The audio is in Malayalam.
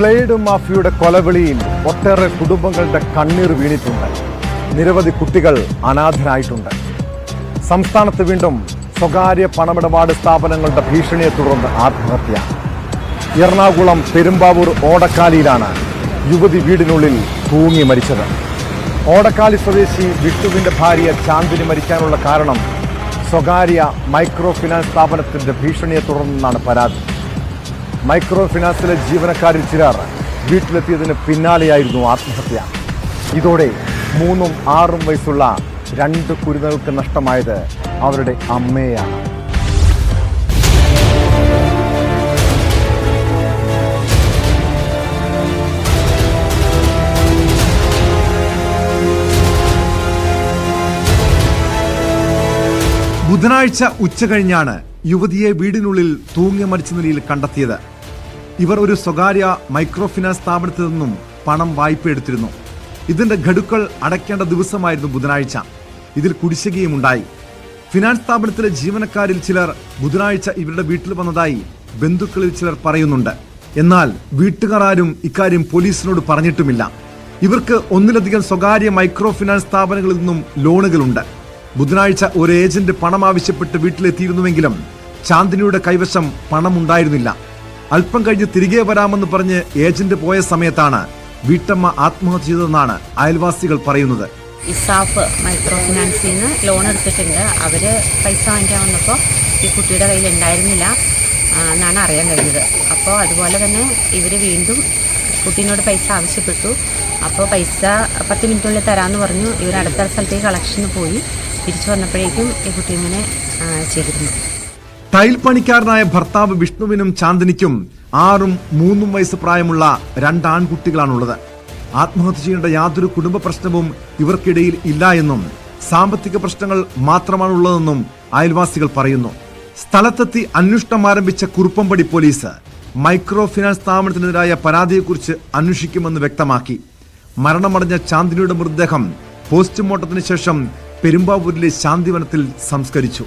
ബ്ലേഡ് മാഫിയുടെ കൊലവിളിയിൽ ഒട്ടേറെ കുടുംബങ്ങളുടെ കണ്ണീർ വീണിട്ടുണ്ട്. നിരവധി കുട്ടികൾ അനാഥരായിട്ടുണ്ട്. സംസ്ഥാനത്ത് വീണ്ടും സ്വകാര്യ പണമിടപാട് സ്ഥാപനങ്ങളുടെ ഭീഷണിയെ തുടർന്ന് ആത്മഹത്യ. എറണാകുളം പെരുമ്പാവൂർ ഓടക്കാലിയിലാണ് യുവതി വീടിനുള്ളിൽ തൂങ്ങി മരിച്ചത്. ഓടക്കാലി സ്വദേശി വിഷ്ണുവിന്റെ ഭാര്യ ചാന്ദിനി മരിക്കാനുള്ള കാരണം സ്വകാര്യ മൈക്രോ ഫിനാൻസ് സ്ഥാപനത്തിന്റെ ഭീഷണിയെ തുടർന്നാണ് പരാതി. മൈക്രോ ഫിനാൻസിലെ ജീവനക്കാരിൽ ചിലർ വീട്ടിലെത്തിയതിന് പിന്നാലെയായിരുന്നു ആത്മഹത്യ. ഇതോടെ മൂന്നും ആറും വയസ്സുള്ള രണ്ട് കുരുന്നുകൾക്ക് നഷ്ടമായത് അവരുടെ അമ്മയാണ് ബുധനാഴ്ച ഉച്ച കഴിഞ്ഞാണ് യുവതിയെ വീടിനുള്ളിൽ തൂങ്ങി മരിച്ച നിലയിൽ കണ്ടെത്തിയത്. ഇവർ ഒരു സ്വകാര്യ മൈക്രോ ഫിനാൻസ് സ്ഥാപനത്തിൽ നിന്നും പണം വായ്പ എടുത്തിരുന്നു. ഇതിന്റെ ഘടുക്കൾ അടയ്ക്കേണ്ട ദിവസമായിരുന്നു ബുധനാഴ്ച. ഇതിൽ കുടിശ്ശികയും ഉണ്ടായി. ഫിനാൻസ് സ്ഥാപനത്തിലെ ജീവനക്കാരിൽ ചിലർ ബുധനാഴ്ച ഇവരുടെ വീട്ടിൽ വന്നതായി ബന്ധുക്കളിൽ ചിലർ പറയുന്നുണ്ട്. എന്നാൽ വീട്ടുകാർ ആരും ഇക്കാര്യം പോലീസിനോട് പറഞ്ഞിട്ടുമില്ല. ഇവർക്ക് ഒന്നിലധികം സ്വകാര്യ മൈക്രോ ഫിനാൻസ് സ്ഥാപനങ്ങളിൽ നിന്നും ലോണുകളുണ്ട്. ബുധനാഴ്ച ഒരു ഏജന്റ് പണം ആവശ്യപ്പെട്ട് വീട്ടിലെത്തിയിരുന്നുവെങ്കിലും ചാന്ദിനിയുടെ കൈവശം പണം ഉണ്ടായിരുന്നില്ല അല്പം കഴിഞ്ഞ് തിരികെ വരാമെന്ന് പറഞ്ഞ് ഏജന്റ് പോയ സമയത്താണ് വീട്ടമ്മ ആത്മഹത്യ ചെയ്തതെന്നാണ് അയൽവാസികൾ പറയുന്നത്. ഇസാഫ് മൈക്രോ ഫിനാൻസിൽ നിന്ന് ലോൺ എടുത്തിട്ടുണ്ട്. അവർ പൈസ വാങ്ങിക്കാൻ വന്നപ്പോൾ ഈ കുട്ടിയുടെ കയ്യിൽ ഉണ്ടായിരുന്നില്ല. എന്നാണ് അറിയാൻ കഴിഞ്ഞത്. അപ്പോൾ അതുപോലെ തന്നെ ഇവർ വീണ്ടും കുട്ടീനോട് പൈസ ആവശ്യപ്പെട്ടു. അപ്പോൾ പൈസ പത്ത് മിനിറ്റിനുള്ളിൽ തരാമെന്ന് പറഞ്ഞു. ഇവർ അടുത്ത സ്ഥലത്തേക്ക് കളക്ഷന് പോയി. തിരിച്ചു വന്നപ്പോഴേക്കും ഈ കുട്ടി ഇങ്ങനെ ചെയ്തിരുന്നു. ടൈൽ പണിക്കാരനായ ഭർത്താവ് വിഷ്ണുവിനും ചാന്ദിനിക്കും ആറും മൂന്നും വയസ്സ് പ്രായമുള്ള രണ്ട് ആൺകുട്ടികളാണുള്ളത് ആത്മഹത്യ ചെയ്യേണ്ട യാതൊരു കുടുംബ പ്രശ്നവും ഇവർക്കിടയിൽ ഇല്ല എന്നും സാമ്പത്തിക പ്രശ്നങ്ങൾ മാത്രമാണുള്ളതെന്നും അയൽവാസികൾ പറയുന്നു. സ്ഥലത്തെത്തി അന്വേഷണം ആരംഭിച്ച കുറുപ്പമ്പടി പോലീസ് മൈക്രോ ഫിനാൻസ് സ്ഥാപനത്തിനെതിരായ പരാതിയെക്കുറിച്ച് അന്വേഷിക്കുമെന്ന് വ്യക്തമാക്കി. മരണമടഞ്ഞ ചാന്ദിനിയുടെ മൃതദേഹം പോസ്റ്റ്മോർട്ടത്തിന് ശേഷം പെരുമ്പാവൂരിലെ ശാന്തിവനത്തിൽ സംസ്കരിച്ചു.